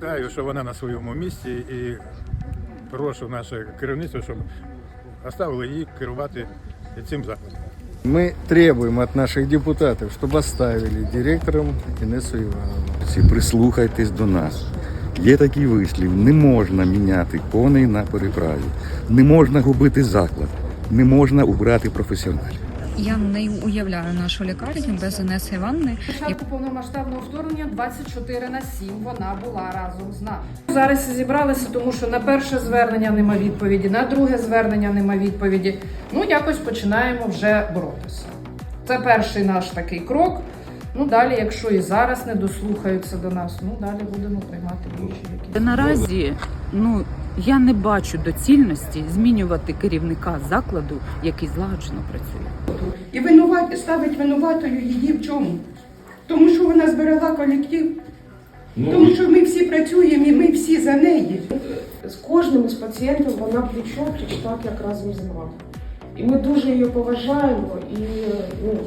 вважаю, що вона на своєму місці і прошу наше керівництво, щоб оставили її керувати цим закладом. Мы требуем от наших депутатов, чтобы оставили директором Инессу Ивановну. Всі прислухайтесь до нас. Є такий вислів: не можна міняти коней на переправі, не можна губити заклад, не можна убрати професіоналів. Я не уявляю нашу лікарню без Інеси Івановни. початку повномасштабного вторгнення 24 на 7 вона була разом з нами. Зараз зібралися, тому що на перше звернення нема відповіді, на друге звернення нема відповіді. Ну якось починаємо вже боротися. Це перший наш такий крок. Ну далі, якщо і зараз не дослухаються до нас, ну далі будемо приймати інші. Наразі ну я не бачу доцільності змінювати керівника закладу, який злагоджено працює. І винувати ставить винуватою її в чому? Тому що вона зберегла колектив. Тому що ми всі працюємо і ми всі за неї. з кожним із пацієнтів вона плечо пліч так, як разом з нами. І ми дуже її поважаємо, і ну,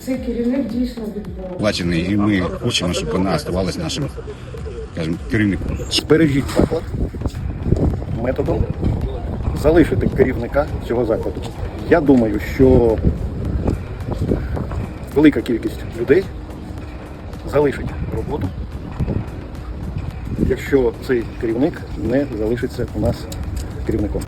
цей керівник дійсно від Бога. плачений, і ми хочемо, щоб вона оставалась нашим скажімо, керівнику. збережіть заклад методом залишити керівника цього закладу. Я думаю, що велика кількість людей залишить роботу, якщо цей керівник не залишиться у нас керівником.